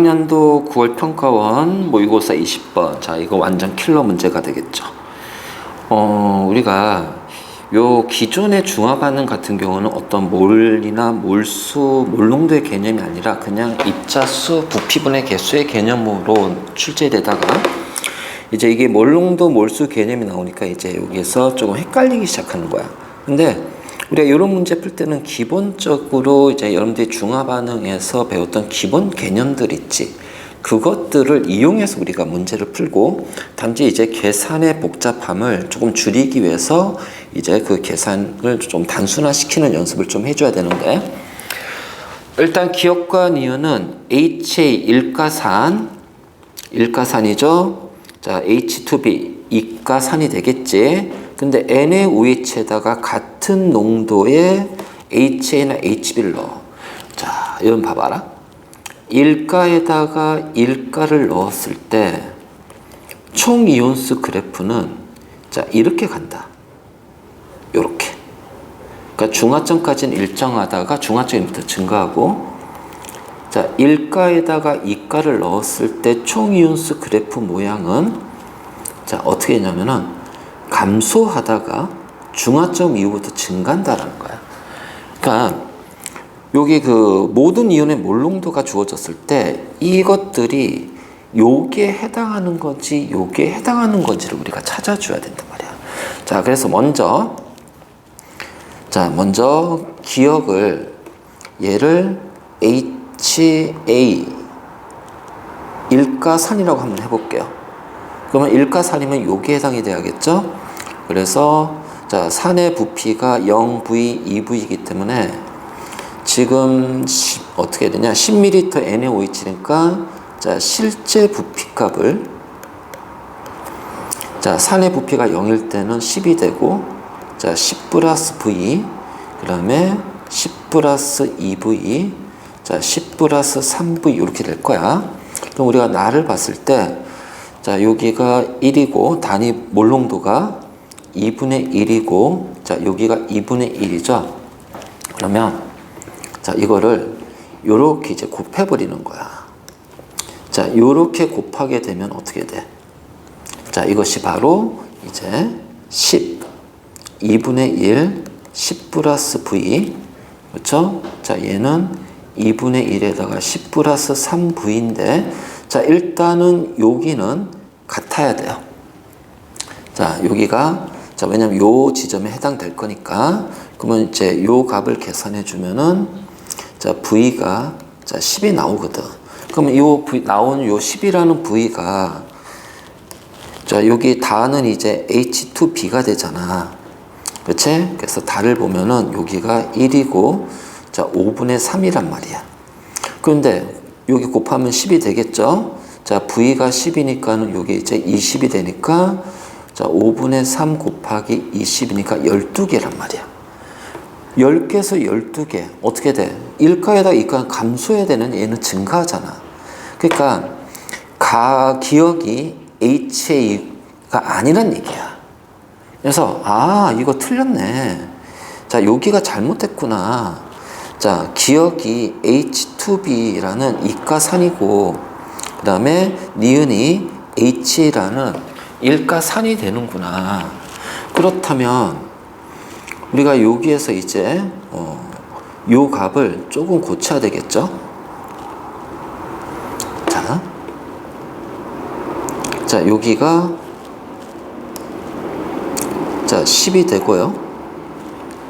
학년도 9월 평가원 모의고사 20번. 자, 이거 완전 킬러 문제가 되겠죠. 어, 우리가 요 기존의 중화 반응 같은 경우는 어떤 몰이나 몰수, 몰농도의 개념이 아니라 그냥 입자수, 부피분의 개수의 개념으로 출제되다가 이제 이게 몰농도, 몰수 개념이 나오니까 이제 여기에서 조금 헷갈리기 시작하는 거야. 근데 우리가 이런 문제 풀 때는 기본적으로 이제 여러분들이 중화 반응에서 배웠던 기본 개념들 있지. 그것들을 이용해서 우리가 문제를 풀고 단지 이제 계산의 복잡함을 조금 줄이기 위해서 이제 그 계산을 좀 단순화시키는 연습을 좀 해줘야 되는데 일단 기억과 니은은 HA 일가산 일가산이죠. 자 H2B 이가산이 되겠지. 근데 N의 OH에다가 같은 농도의 HA나 HB를 넣어. 자, 이런 봐봐라. 일가에다가 일가를 넣었을 때 총 이온수 그래프는 자, 이렇게 간다. 요렇게. 그러니까 중화점까지는 일정하다가 중화점부터 증가하고 자, 일가에다가 이가를 넣었을 때 총 이온수 그래프 모양은 자, 어떻게 했냐면은 감소하다가 중화점 이후부터 증가한다라는 거야. 그러니까 여기 그 모든 이온의 몰농도가 주어졌을 때 이것들이 요게 해당하는 건지 요게 해당하는 건지를 우리가 찾아줘야 된단 말이야. 자, 그래서 먼저 자, 먼저 기억을 얘를 HA 일가산이라고 한번 해볼게요. 그러면 일가산이면 요게 해당이 돼야겠죠? 그래서 자, 산의 부피가 0V, 2V이기 때문에 지금 시, 어떻게 되냐? 10ml NaOH니까 자, 실제 부피값을 자, 산의 부피가 0일 때는 10이 되고 자, 10 플러스 V 그 다음에 10 플러스 2V 자, 10 플러스 3V 이렇게 될 거야. 그럼 우리가 나를 봤을 때 자, 여기가 1이고 단위 몰농도가 2분의 1이고 자, 여기가 2분의 1이죠. 그러면 자, 이거를 요렇게 이제 곱해 버리는 거야. 자, 요렇게 곱하게 되면 어떻게 돼? 자, 이것이 바로 이제 10 2분의 1 10 플러스 v 그렇죠? 자, 얘는 2분의 1에다가 10 플러스 3v인데 자, 일단은 여기는 같아야 돼요. 자, 여기가 자, 왜냐면 요 지점에 해당될 거니까 그러면 이제 요 값을 계산해 주면은 자, v가 자, 10이 나오거든. 그러면 요 v 나온 요 10이라는 v가 자, 여기 다는 이제 H2B가 되잖아. 그치? 그래서 다를 보면은 여기가 1이고, 자, 5분의 3이란 말이야. 그런데 여기 곱하면 10이 되겠죠? 자, V가 10이니까는 여기 이제 20이 되니까, 자, 5분의 3 곱하기 20이니까 12개란 말이야. 10개에서 12개. 어떻게 돼? 일가에다 이가 감소해야 되는 얘는 증가하잖아. 그러니까, 가, 기억이 HA가 아니란 얘기야. 그래서, 아, 이거 틀렸네. 자, 여기가 잘못됐구나. 자, 기억이 H2B라는 이가산이고, 그 다음에 니은이 H라는 일가산이 되는구나. 그렇다면, 우리가 여기에서 이제, 어, 요 값을 조금 고쳐야 되겠죠? 자, 자, 여기가 자, 10이 되고요.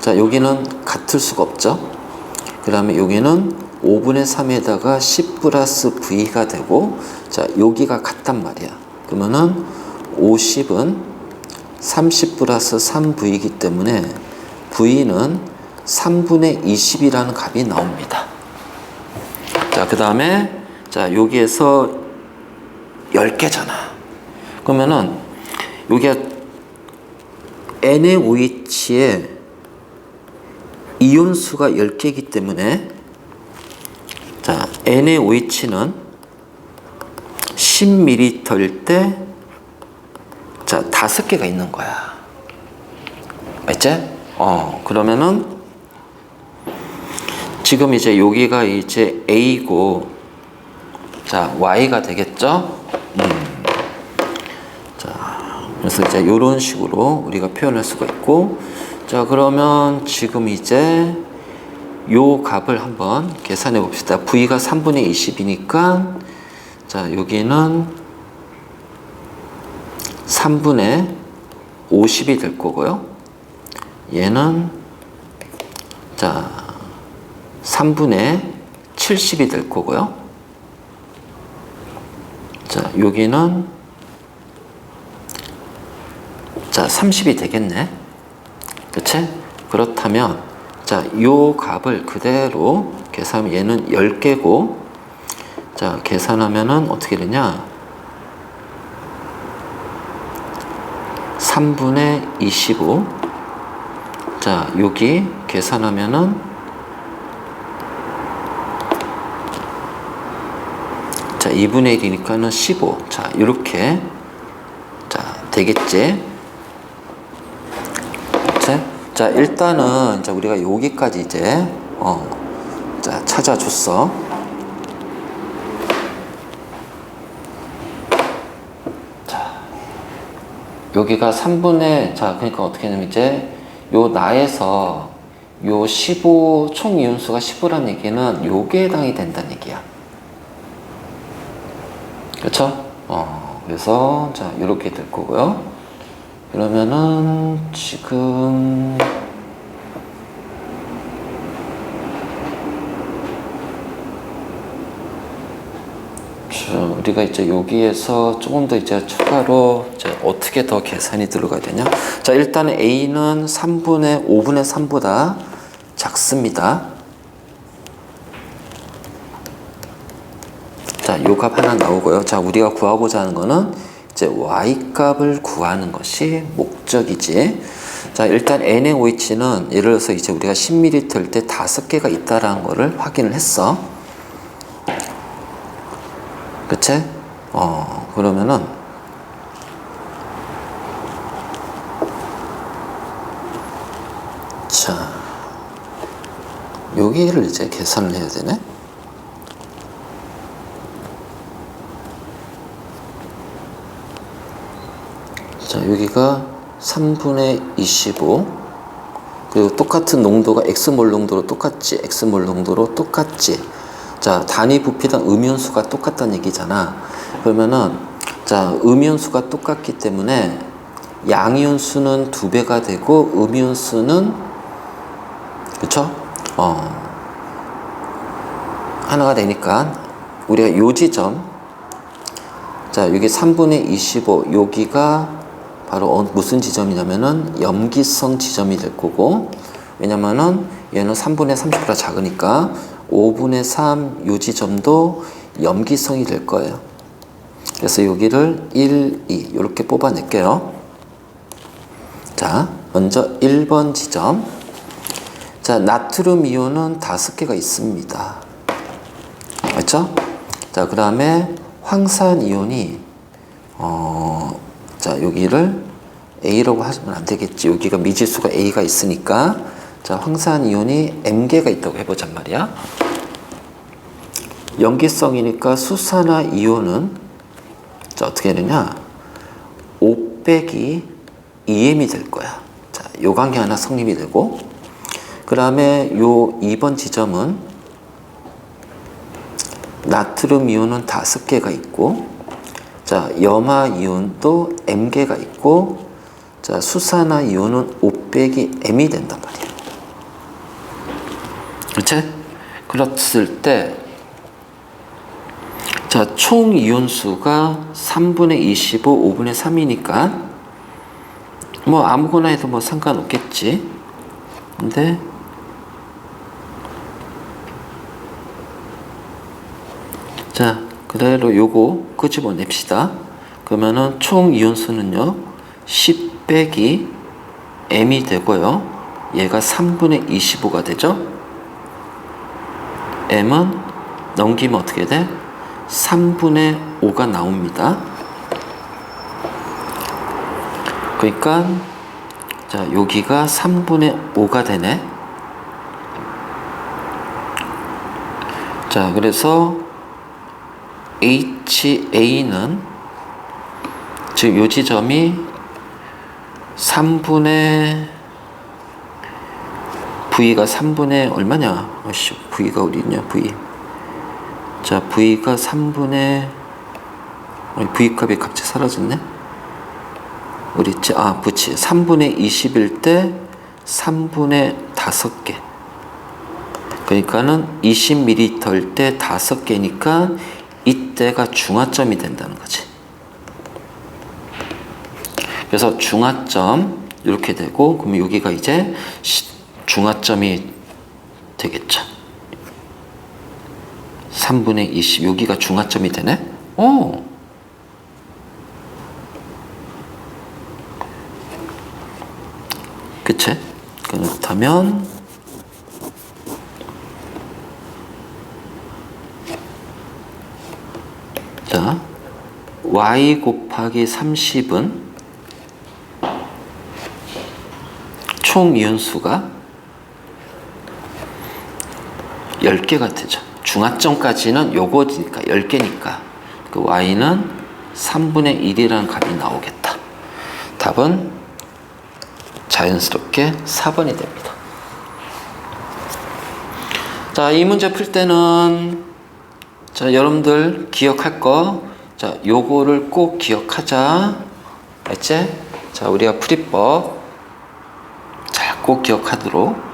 자, 여기는 같을 수가 없죠. 그 다음에 여기는 5분의 3에다가 10 플러스 V가 되고, 자, 여기가 같단 말이야. 그러면은 50은 30 플러스 3V이기 때문에 V는 3분의 20이라는 값이 나옵니다. 자, 그 다음에, 자, 여기에서 10개잖아. 그러면은, 여기가 NaOH의 이온수가 10개이기 때문에 자, NaOH는 10ml일 때 자, 5개가 있는 거야. 맞지? 어, 그러면은 지금 이제 여기가 이제 A고 자, 자, y가 되겠죠? 음. 자, 그래서 이제 이런 식으로 우리가 표현할 수가 있고, 자, 그러면 지금 이제 요 값을 한번 계산해 봅시다. v가 3분의 20이니까, 자, 여기는 3분의 50이 될 거고요. 얘는, 자, 3분의 70이 될 거고요. 자, 여기는 자, 30이 되겠네. 그치? 그렇다면 자, 요 값을 그대로 계산하면 얘는 10개고 자, 계산하면은 어떻게 되냐? 3분의 25 자, 여기 계산하면은 자, 2분의 1이니까는 15. 자, 이렇게 자, 되겠지? 자, 자, 일단은 자, 우리가 여기까지 이제 어, 자, 찾아줬어. 자, 여기가 3분의 자, 그러니까 어떻게 하냐면 이제 요 나에서 요 15, 총 이온수가 15란 얘기는 요게 해당이 된다는 얘기야. 그렇죠? 어, 그래서 자 이렇게 될 거고요. 그러면은 지금 자, 우리가 이제 여기에서 조금 더 이제 추가로 이제 어떻게 더 계산이 들어가야 되냐? 자, 일단은 A는 3분의 5분의 3보다 작습니다. 자, 요 값 하나 나오고요. 자, 우리가 구하고자 하는 거는 이제 y 값을 구하는 것이 목적이지. 자, 일단 NaOH는 예를 들어서 이제 우리가 10ml 때 다섯 개가 있다라는 거를 확인을 했어. 그치? 어, 그러면은 자, 여기를 이제 계산을 해야 되네. 자, 여기가 3분의 25. 그리고 똑같은 농도가 X몰 농도로 똑같지, X몰 농도로 똑같지. 자, 단위 부피당 음이온수가 똑같다는 얘기잖아. 그러면은, 자, 음이온수가 똑같기 때문에 양이온수는 두 배가 되고, 음이온수는, 그쵸? 어, 하나가 되니까, 우리가 요 지점, 자, 여기 3분의 25, 여기가 바로 어, 무슨 지점이냐면은 염기성 지점이 될 거고 왜냐면은 얘는 3분의 30보다 작으니까 5분의 3 요 지점도 염기성이 될 거예요. 그래서 여기를 1, 2 이렇게 뽑아낼게요. 자, 먼저 1번 지점. 자, 나트륨 이온은 다섯 개가 있습니다. 맞죠? 자, 그 다음에 황산 이온이 어, 자, 여기를 A라고 하시면 안 되겠지. 여기가 미지수가 A가 있으니까. 자, 황산 이온이 M개가 있다고 해보잔 말이야. 염기성이니까 수산화 이온은 자, 어떻게 되냐. 5 빼기 2M이 될 거야. 자, 요 관계 하나 성립이 되고. 그 다음에 요 2번 지점은 나트륨 이온은 다섯 개가 있고, 자, 염화 이온도 M개가 있고, 자, 수산화 이온은 5 빼기 M이 된단 말이에요. 그렇지? 그랬을 때, 자, 총 이온수가 3분의 25, 5분의 3이니까, 뭐 아무거나 해도 뭐 상관없겠지. 근데, 자, 그대로 요거 끄집어 냅시다. 그러면은 총 이온수는요, 10 빼기 m이 되고요. 얘가 3분의 25가 되죠. m은 넘기면 어떻게 돼? 3분의 5가 나옵니다. 그러니까 자 여기가 3분의 5가 되네. 자 그래서 HA는 즉 요 지점이 3분의 V가 3분의 얼마냐? 아씨, V가 어디 있냐? V. 자, V가 3분의 아니, V 값이 갑자기 사라졌네. 어디 있지? 아, 그치. 3분의 20일 때 3분의 5개. 그러니까는 20ml일 때 5개니까 이때가 중화점이 된다는 거지. 그래서 중화점 이렇게 되고 그러면 여기가 이제 시- 중화점이 되겠죠. 3분의 20 여기가 중화점이 되네. 오. 그치? 그렇다면 자 y 곱하기 30은 총 이온수가 10개가 되죠. 중화점까지는 요거니까 10개니까 그 y는 3분의 1이라는 값이 나오겠다. 답은 자연스럽게 4번이 됩니다. 자, 이 문제 풀 때는 자, 여러분들 기억할 거 자, 요거를 꼭 기억하자. 알지? 자, 우리가 풀이법 잘 꼭 기억하도록